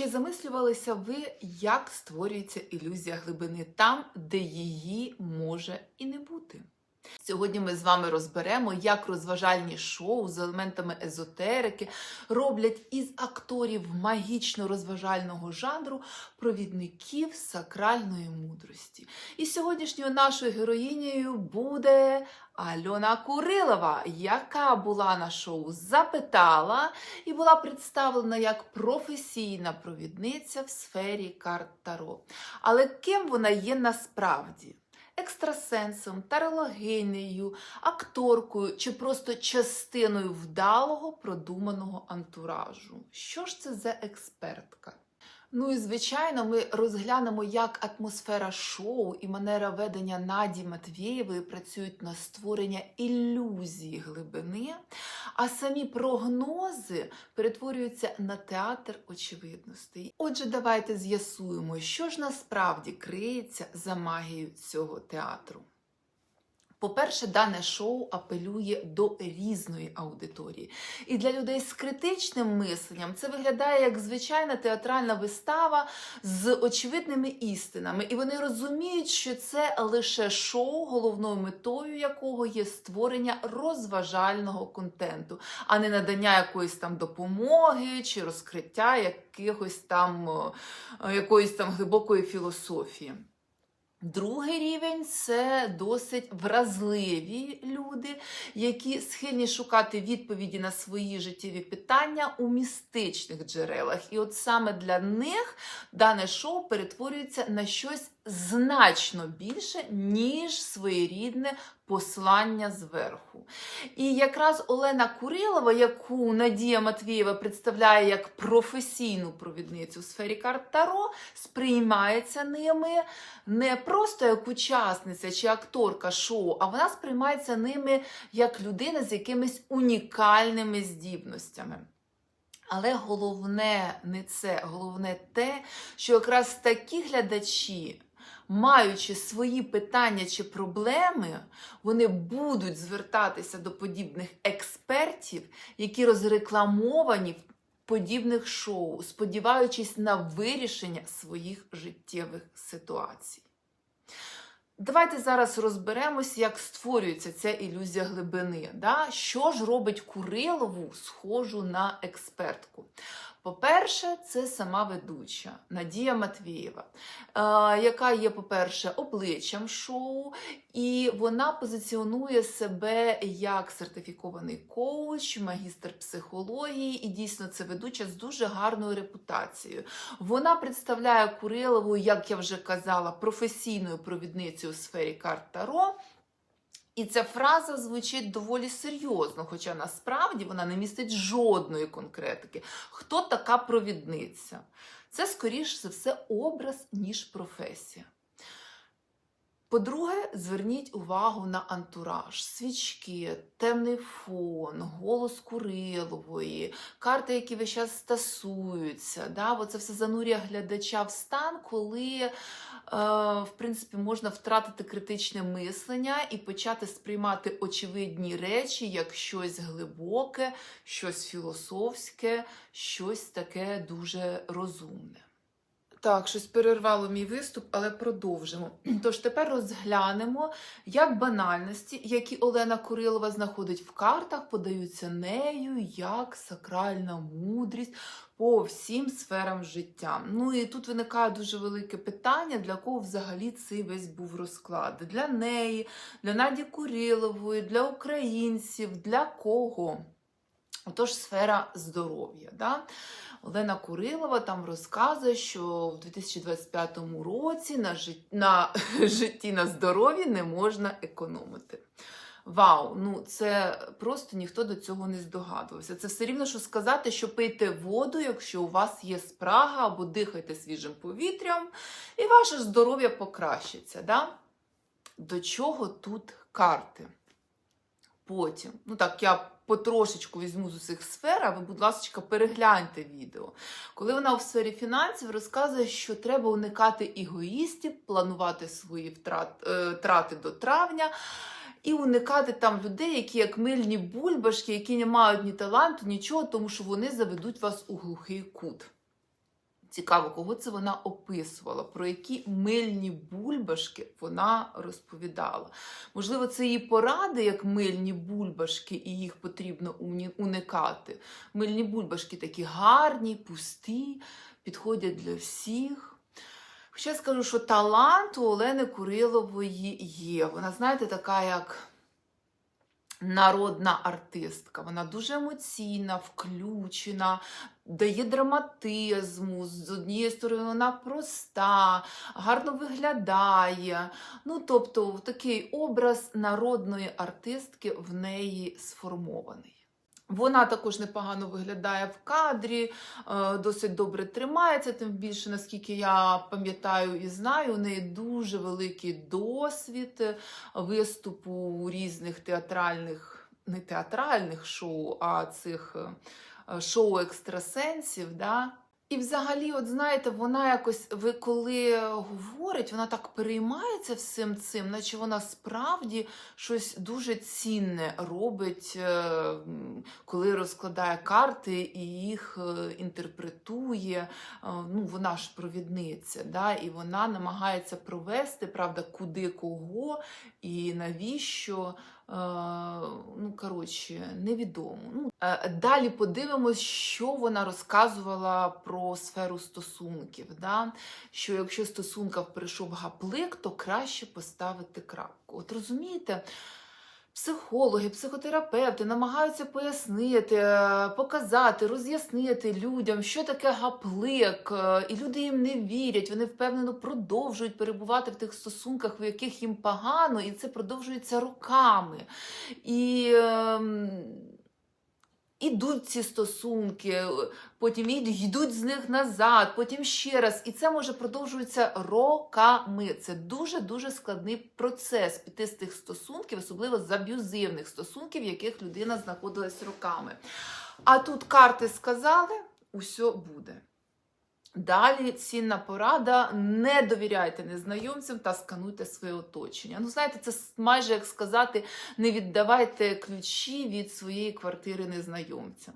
Чи замислювалися ви, як створюється ілюзія глибини там, де її може і не бути? Сьогодні ми з вами розберемо, як розважальні шоу з елементами езотерики роблять із акторів магічно-розважального жанру провідників сакральної мудрості. І сьогоднішньою нашою героїнею буде Альона Курилова, яка була на шоу Запитала і була представлена як професійна провідниця в сфері карт Таро. Але ким вона є насправді? Екстрасенсом, тарологинею, акторкою чи просто частиною вдалого продуманого антуражу. Що ж це за експертка? Ну і звичайно, ми розглянемо, як атмосфера шоу і манера ведення Наді Матвєєвої працюють на створення ілюзії глибини, а самі прогнози перетворюються на театр очевидностей. Отже, давайте з'ясуємо, що ж насправді криється за магією цього театру. По-перше, дане шоу апелює до різної аудиторії. І для людей з критичним мисленням це виглядає як звичайна театральна вистава з очевидними істинами. І вони розуміють, що це лише шоу, головною метою якого є створення розважального контенту, а не надання якоїсь там допомоги чи розкриття якихось там, якоїсь там глибокої філософії. Другий рівень це досить вразливі люди, які схильні шукати відповіді на свої життєві питання у містичних джерелах. І от саме для них дане шоу перетворюється на щось значно більше, ніж своєрідне послання зверху. І якраз Олена Курилова, яку Надія Матвієва представляє як професійну провідницю у сфері карт Таро, сприймається ними не просто як учасниця чи акторка шоу, а вона сприймається ними як людина з якимись унікальними здібностями. Але головне не це, головне те, що якраз такі глядачі, маючи свої питання чи проблеми, вони будуть звертатися до подібних експертів, які розрекламовані в подібних шоу, сподіваючись на вирішення своїх життєвих ситуацій. Давайте зараз розберемось, як створюється ця ілюзія глибини. Да? Що ж робить Курилову схожу на експертку? По-перше, це сама ведуча Надія Матвієва, е, яка є, по-перше, обличчям шоу, і вона позиціонує себе як сертифікований коуч, магістр психології, і дійсно це ведуча з дуже гарною репутацією. Вона представляє Курилову, як я вже казала, професійною провідницею у сфері карт Таро. І ця фраза звучить доволі серйозно, хоча насправді вона не містить жодної конкретики. Хто така провідниця? Це, скоріш за все, образ, ніж професія. По-друге, зверніть увагу на антураж, свічки, темний фон, голос Курилової, карти, які весь час стасуються. Да? Бо це все занурює глядача в стан, коли, е, в принципі, можна втратити критичне мислення і почати сприймати очевидні речі як щось глибоке, щось філософське, щось таке дуже розумне. Так, щось перервало мій виступ, але продовжимо. Тож тепер розглянемо, як банальності, які Олена Курилова знаходить в картах, подаються нею як сакральна мудрість по всім сферам життя. Ну і тут виникає дуже велике питання, для кого взагалі цей весь був розклад. Для неї, для Наді Курилової, для українців, для кого? Отож, сфера здоров'я. Да? Олена Курилова там розказує, що в 2025 році на, жит... на житті на здоров'ї не можна економити. Вау, ну це просто ніхто до цього не здогадувався. Це все рівно, що сказати, що пийте воду, якщо у вас є спрага, або дихайте свіжим повітрям, і ваше здоров'я покращиться. Да? До чого тут карти? Потім, ну так, я потрошечку візьму з усіх сфер, а ви, будь ласка, перегляньте відео. Коли вона в сфері фінансів розказує, що треба уникати егоїстів, планувати свої втрат, е, до травня. І уникати там людей, які як мильні бульбашки, які не мають ні таланту, нічого, тому що вони заведуть вас у глухий кут. Цікаво, кого це вона описувала, про які мильні бульбашки вона розповідала. Можливо, це її поради, як мильні бульбашки, і їх потрібно уникати. Мильні бульбашки такі гарні, пусті, підходять для всіх. Хоча скажу, що талант у Олени Курилової є. Вона, знаєте, така як народна артистка. Вона дуже емоційна, включена, дає драматизму. З однієї сторони, вона проста, гарно виглядає. Ну, тобто, такий образ народної артистки в неї сформований. Вона також непогано виглядає в кадрі, е, досить добре тримається, тим більше, наскільки я пам'ятаю і знаю, у неї дуже великий досвід виступу у різних театральних, не театральних шоу, а цих е, шоу екстрасенсів. Да? І взагалі, от знаєте, вона якось, ви коли говорить, вона так переймається всім цим, наче вона справді щось дуже цінне робить, е, коли розкладає карти і їх е, інтерпретує. Е, Ну, вона ж провідниця, да? і вона намагається провести, правда, куди кого і навіщо. Ну, коротше, невідомо. Ну, далі подивимось, що вона розказувала про сферу стосунків. Да? Що якщо стосунка в прийшов гаплик, то краще поставити крапку. От розумієте? Психологи, психотерапевти намагаються пояснити, е, показати, роз'яснити людям, що таке гаплик, е, і люди їм не вірять. Вони впевнено продовжують перебувати в тих стосунках, в яких їм погано, і це продовжується роками. І ем, ідуть ці стосунки, потім ід- йдуть з них назад, потім ще раз. І це може продовжуватися роками. Це дуже-дуже складний процес піти з тих стосунків, особливо з аб'юзивних стосунків, в яких людина знаходилась роками. А тут карти сказали, усе буде. Далі цінна порада: не довіряйте незнайомцям та скануйте своє оточення. Ну, знаєте, це майже як сказати, не віддавайте ключі від своєї квартири незнайомцям.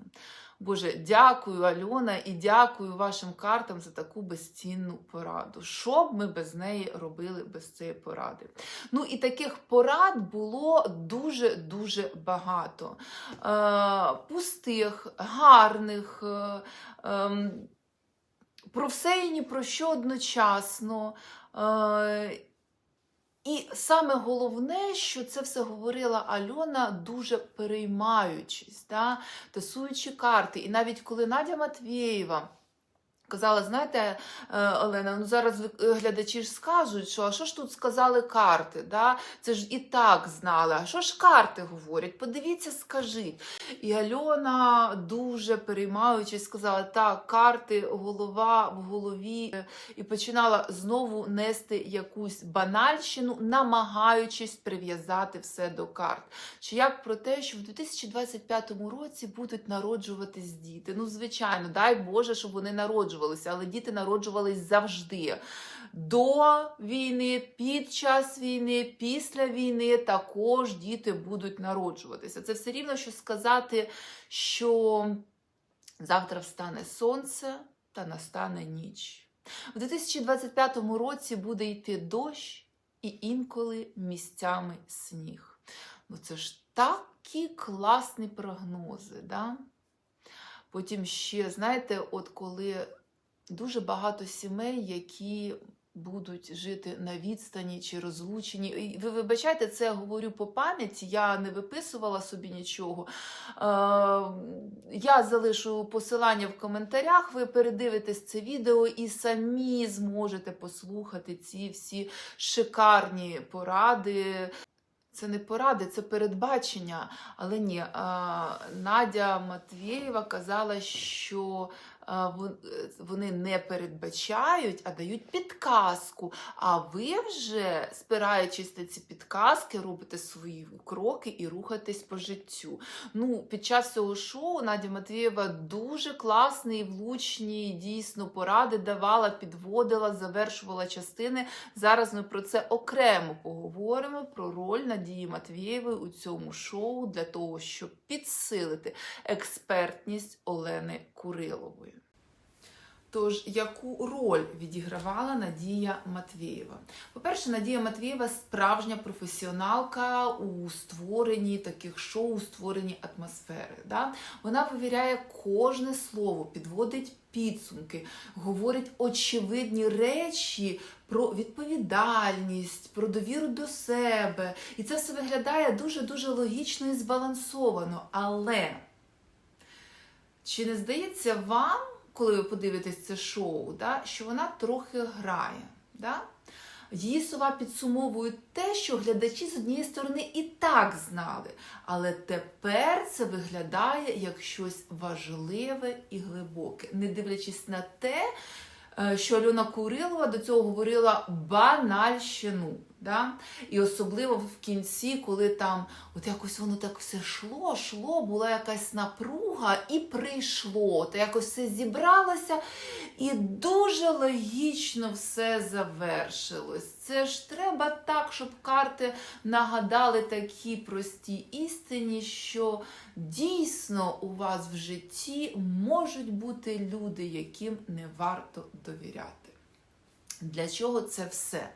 Боже, дякую, Альона, і дякую вашим картам за таку безцінну пораду. Що б ми без неї робили без цієї поради? Ну і таких порад було дуже-дуже багато. Е, пустих, гарних. Е, ем, про все і ні про що одночасно. Е, і саме головне, що це все говорила Альона, дуже переймаючись, да, тасуючи карти. І навіть коли Надя Матвєєва казала, знаєте, е, Олена, ну зараз е, глядачі ж скажуть, що а що ж тут сказали карти? Да? Це ж і так знали. А що ж карти говорять? Подивіться, скажіть. І Альона дуже переймаючись сказала: так, карти, голова в голові, е, і починала знову нести якусь банальщину, намагаючись прив'язати все до карт. Чи як про те, що в 2025 році будуть народжуватись діти? Ну, звичайно, дай Боже, щоб вони народжувалися, але діти народжувались завжди. До війни, під час війни, після війни також діти будуть народжуватися. Це все рівно, що сказати, що завтра встане сонце та настане ніч. У 2025 році буде йти дощ і інколи місцями сніг. Ну це ж такі класні прогнози. Да? Потім ще, знаєте, от коли дуже багато сімей, які будуть жити на відстані чи розлучені. Ви вибачайте, це я говорю по пам'яті, я не виписувала собі нічого. Е, я залишу посилання в коментарях, ви передивитесь це відео і самі зможете послухати ці всі шикарні поради. Це не поради, це передбачення. Але ні, а, Надя Матвєєва казала, що е, вони не передбачають, а дають підказку. А ви вже, спираючись на ці підказки, робите свої кроки і рухаєтесь по життю. Ну, під час цього шоу Надя Матвієва дуже класні, влучні, дійсно поради давала, підводила, завершувала частини. Зараз ми про це окремо поговоримо про роль Надії Матвієвої у цьому шоу для того, щоб підсилити експертність Олени Курилової. Тож, яку роль відігравала Надія Матвієва? По-перше, Надія Матвієва справжня професіоналка у створенні таких шоу, у створенні атмосфери. Да? Вона вивіряє кожне слово, підводить підсумки, говорить очевидні речі про відповідальність, про довіру до себе. І це все виглядає дуже-дуже логічно і збалансовано. Але чи не здається вам, коли ви подивитесь це шоу, да, що вона трохи грає? Да? Її слова підсумовують те, що глядачі з однієї сторони і так знали, але тепер це виглядає як щось важливе і глибоке, не дивлячись на те, е, що Альона Курилова до цього говорила банальщину. Да? І особливо в кінці, коли там от якось воно так все йшло, йшло, була якась напруга і прийшло. То якось все зібралося і дуже логічно все завершилось. Це ж треба так, щоб карти нагадали такі прості істині, що дійсно у вас в житті можуть бути люди, яким не варто довіряти. Для чого це все?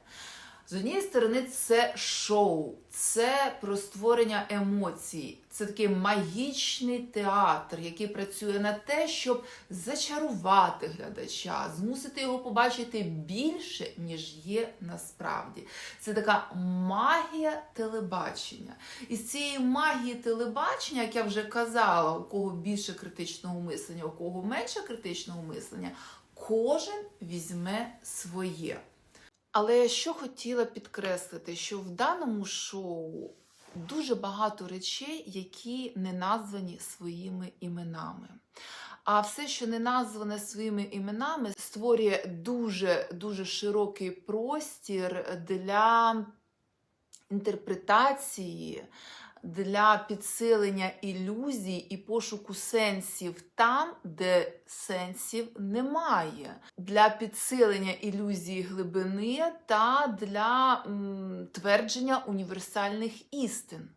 З однієї сторони, це шоу, це про створення емоцій, це такий магічний театр, який працює на те, щоб зачарувати глядача, змусити його побачити більше, ніж є насправді. Це така магія телебачення. І з цієї магії телебачення, як я вже казала, у кого більше критичного мислення, у кого менше критичного мислення, кожен візьме своє. Але я що хотіла підкреслити, що в даному шоу дуже багато речей, які не названі своїми іменами. А все, що не назване своїми іменами, створює дуже дуже широкий простір для інтерпретації, для підсилення ілюзій і пошуку сенсів там, де сенсів немає, для підсилення ілюзії глибини та для м, твердження універсальних істин.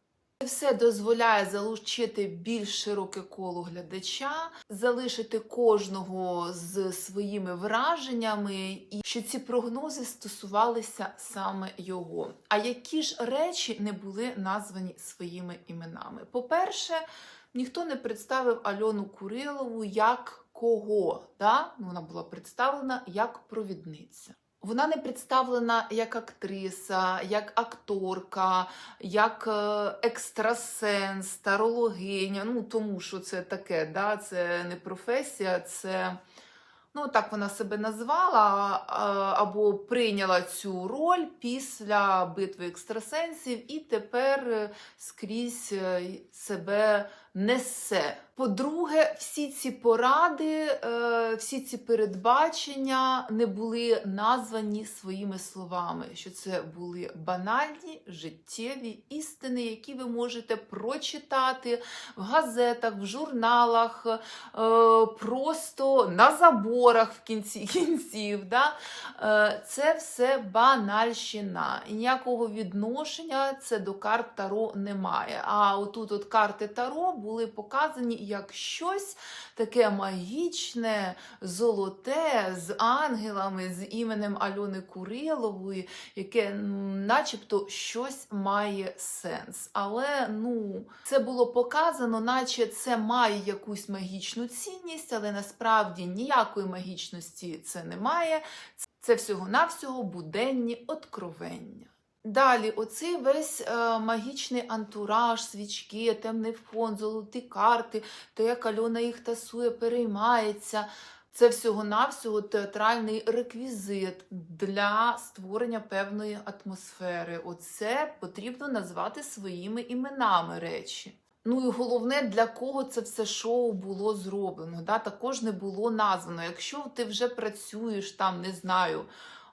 Це все дозволяє залучити більш широке коло глядача, залишити кожного з своїми враженнями, і що ці прогнози стосувалися саме його. А які ж речі не були названі своїми іменами? По-перше, ніхто не представив Альону Курилову як кого. Да? Вона була представлена як провідниця. Вона не представлена як актриса, як акторка, як е, екстрасенс, тарологиня. Ну, тому що це таке, да? це не професія, це. Ну, так вона себе назвала або прийняла цю роль після битви екстрасенсів і тепер е, скрізь е, себе несе. По-друге, всі ці поради, е, всі ці передбачення не були названі своїми словами, що це були банальні життєві істини, які ви можете прочитати в газетах, в журналах, е, на заборах в кінці кінців. Да? Е, Це все банальщина. І ніякого відношення це до карт Таро немає. А отут от карти Таро були показані як щось таке магічне, золоте, з ангелами, з іменем Альони Курилової, яке начебто щось має сенс. Але ну, це було показано, наче це має якусь магічну цінність, але насправді ніякої магічності це немає. Це всього-навсього буденні откровення. Далі, оцей весь е, магічний антураж, свічки, темний фон, золоті карти, те, як Альона їх тасує, переймається. Це всього-навсього театральний реквізит для створення певної атмосфери. Оце потрібно назвати своїми іменами речі. Ну і головне, для кого це все шоу було зроблено. Да? Також не було названо. Якщо ти вже працюєш там, не знаю.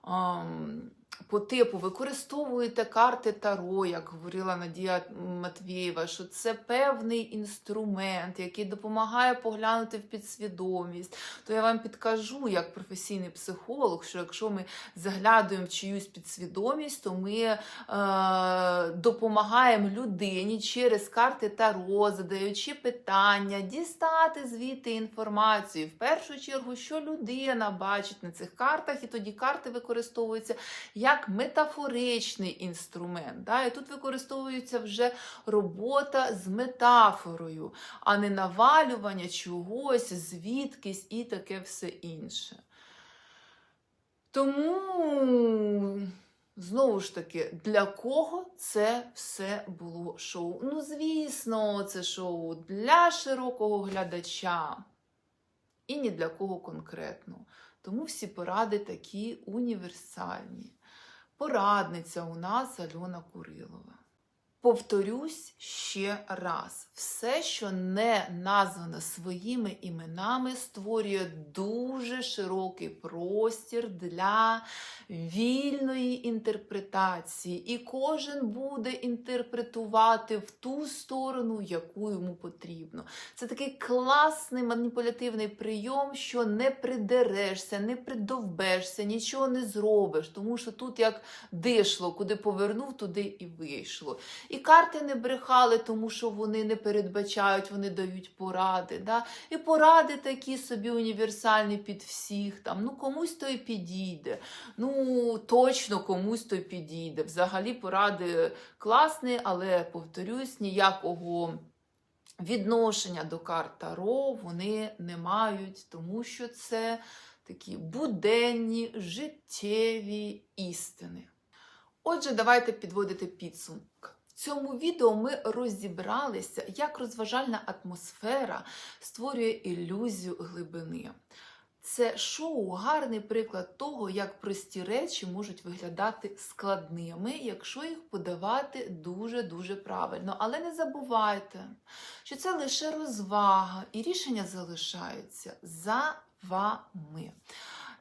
ем, по типу використовуєте карти Таро, як говорила Надія Матвієва, що це певний інструмент, який допомагає поглянути в підсвідомість, то я вам підкажу, як професійний психолог, що якщо ми заглядуємо в чиюсь підсвідомість, то ми е, допомагаємо людині через карти Таро, задаючи питання, дістати звідти інформацію. В першу чергу, що людина бачить на цих картах, і тоді карти використовуються як метафоричний інструмент. Да? І тут використовується вже робота з метафорою, а не навалювання чогось, звідкись і таке все інше. Тому, знову ж таки, для кого це все було шоу? Ну, звісно, це шоу для широкого глядача і ні для кого конкретно. Тому всі поради такі універсальні. Порадниця у нас Альона Курилова. Повторюсь ще раз: все, що не названо своїми іменами, створює дуже широкий простір для вільної інтерпретації, і кожен буде інтерпретувати в ту сторону, яку йому потрібно. Це такий класний маніпулятивний прийом, що не придерешся, не придовбешся, нічого не зробиш, тому що тут як дишло, куди повернув, туди і вийшло. І карти не брехали, тому що вони не передбачають, вони дають поради. Да? І поради такі собі універсальні під всіх. Там, Ну комусь то і підійде. Ну точно комусь то й підійде. Взагалі поради класні, але повторюсь, ніякого. Відношення до карт Таро вони не мають, тому що це такі буденні життєві істини. Отже, давайте підводити підсумок. Цьому відео ми розібралися, як розважальна атмосфера створює ілюзію глибини. Це шоу гарний приклад того, як прості речі можуть виглядати складними, якщо їх подавати дуже-дуже правильно. Але не забувайте, що це лише розвага, і рішення залишаються за вами.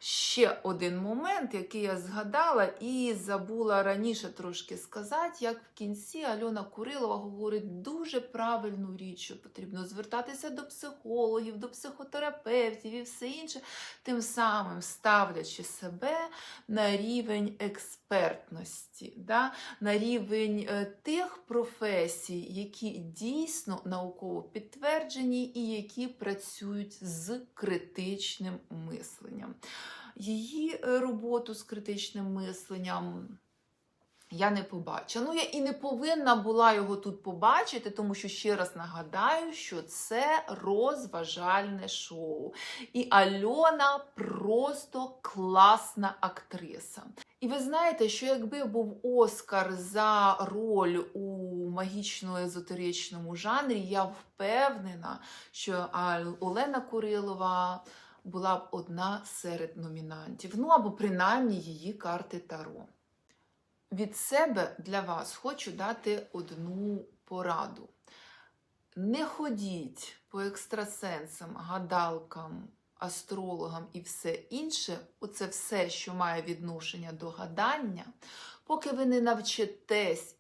Ще один момент, який я згадала і забула раніше трошки сказати, як в кінці Альона Курилова говорить дуже правильну річ, що потрібно звертатися до психологів, до психотерапевтів і все інше, тим самим ставлячи себе на рівень експертності, да? на рівень е, тих професій, які дійсно науково підтверджені і які працюють з критичним мисленням. Її е, роботу з критичним мисленням я не побачила. Ну, я і не повинна була його тут побачити, тому що ще раз нагадаю, що це розважальне шоу. І Альона просто класна актриса. І ви знаєте, що якби був Оскар за роль у магічно-езотеричному жанрі, я впевнена, що Олена Курилова була б одна серед номінантів. Ну або принаймні її карти Таро. Від себе для вас хочу дати одну пораду. Не ходіть по екстрасенсам, гадалкам, астрологам і все інше, оце все, що має відношення до гадання, поки ви не навчитесь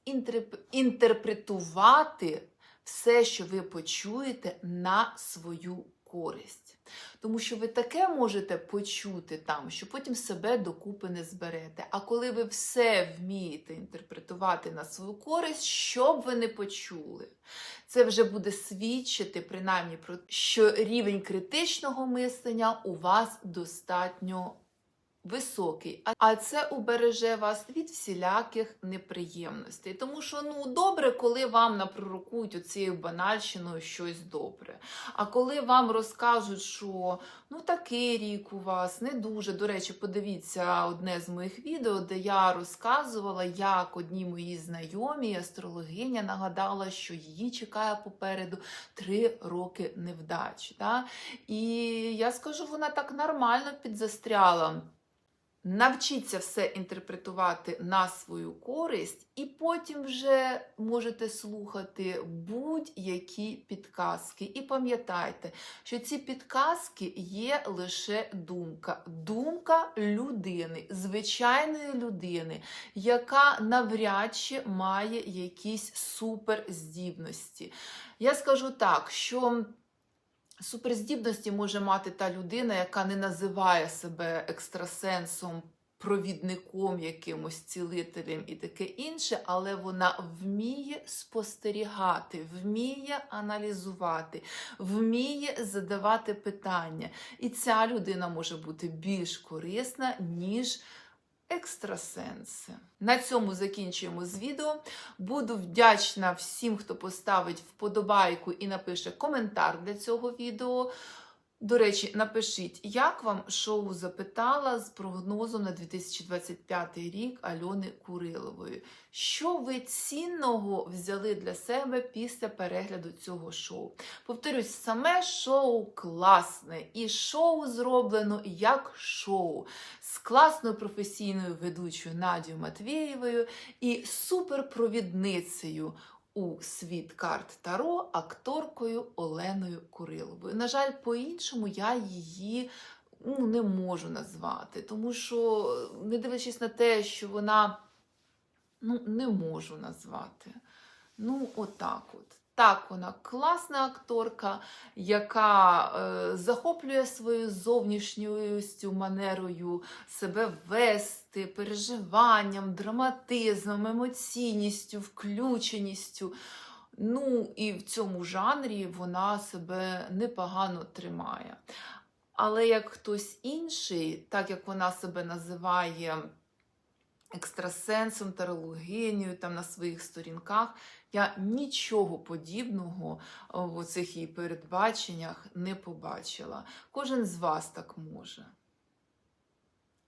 інтерпретувати все, що ви почуєте, на свою користь. Тому що ви таке можете почути там, що потім себе докупи не зберете. А коли ви все вмієте інтерпретувати на свою користь, що б ви не почули, це вже буде свідчити, принаймні, про що рівень критичного мислення у вас достатньо високий, а це убереже вас від всіляких неприємностей. Тому що ну добре, коли вам напророкують оцією банальщиною щось добре. А коли вам розкажуть, що ну такий рік у вас не дуже. До речі, подивіться одне з моїх відео, де я розказувала, як одній моїй знайомій астрологиня нагадала, що її чекає попереду три роки невдач. Да? І я скажу, вона так нормально підзастряла Навчіться все інтерпретувати на свою користь, і потім вже можете слухати будь-які підказки. І пам'ятайте, що ці підказки є лише думка. Думка людини, звичайної людини, яка навряд чи має якісь суперздібності. Я скажу так, що. Суперздібності може мати та людина, яка не називає себе екстрасенсом, провідником, якимось цілителем і таке інше, але вона вміє спостерігати, вміє аналізувати, вміє задавати питання. І ця людина може бути більш корисна, ніж екстрасенси. На цьому закінчуємо з відео. Буду вдячна всім, хто поставить вподобайку і напише коментар для цього відео. До речі, напишіть, як вам шоу запитала з прогнозом на 2025 рік Альони Курилової. Що ви цінного взяли для себе після перегляду цього шоу? Повторюсь, саме шоу класне, і шоу зроблено як шоу з класною професійною ведучою Надією Матвєєвою і суперпровідницею у світ карт Таро акторкою Оленою Куриловою. На жаль, по-іншому я її ну, не можу назвати, тому що, не дивлячись на те, що вона ну, не можу назвати. Ну, отак от. Так, вона класна акторка, яка е, захоплює своєю зовнішньою манерою себе вести, переживанням, драматизмом, емоційністю, включеністю. Ну, і в цьому жанрі вона себе непогано тримає. Але як хтось інший, так як вона себе називає екстрасенсом, тарологинію там на своїх сторінках, я нічого подібного в цих її передбаченнях не побачила. Кожен з вас так може.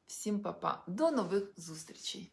Всім па-па. До нових зустрічей!